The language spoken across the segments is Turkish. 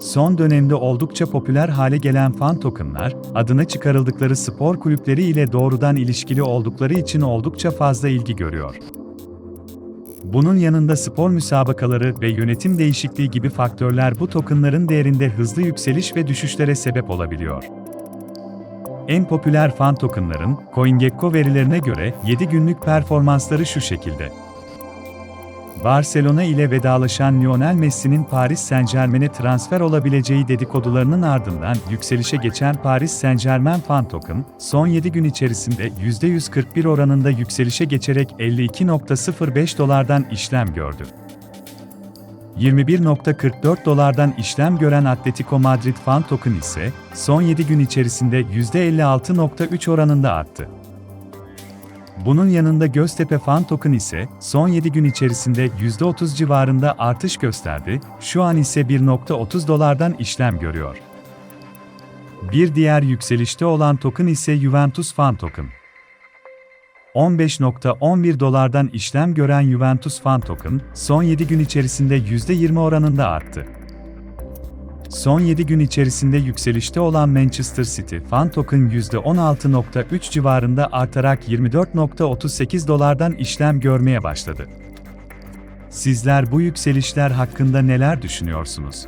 Son dönemde oldukça popüler hale gelen fan tokenlar, adına çıkarıldıkları spor kulüpleri ile doğrudan ilişkili oldukları için oldukça fazla ilgi görüyor. Bunun yanında spor müsabakaları ve yönetim değişikliği gibi faktörler bu tokenların değerinde hızlı yükseliş ve düşüşlere sebep olabiliyor. En popüler fan tokenların, CoinGecko verilerine göre 7 günlük performansları şu şekilde. Barcelona ile vedalaşan Lionel Messi'nin Paris Saint-Germain'e transfer olabileceği dedikodularının ardından yükselişe geçen Paris Saint-Germain fan token, son 7 gün içerisinde %141 oranında yükselişe geçerek 52.05 dolardan işlem gördü. 21.44 dolardan işlem gören Atletico Madrid fan token ise son 7 gün içerisinde %56.3 oranında arttı. Bunun yanında Göztepe Fan Token ise son 7 gün içerisinde %30 civarında artış gösterdi, şu an ise 1.30 dolardan işlem görüyor. Bir diğer yükselişte olan token ise Juventus Fan Token. 15.11 dolardan işlem gören Juventus Fan Token, son 7 gün içerisinde %20 oranında arttı. Son 7 gün içerisinde yükselişte olan Manchester City Fan Token %16.3 civarında artarak 24.38 dolardan işlem görmeye başladı. Sizler bu yükselişler hakkında neler düşünüyorsunuz?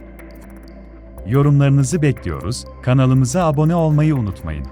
Yorumlarınızı bekliyoruz, kanalımıza abone olmayı unutmayın.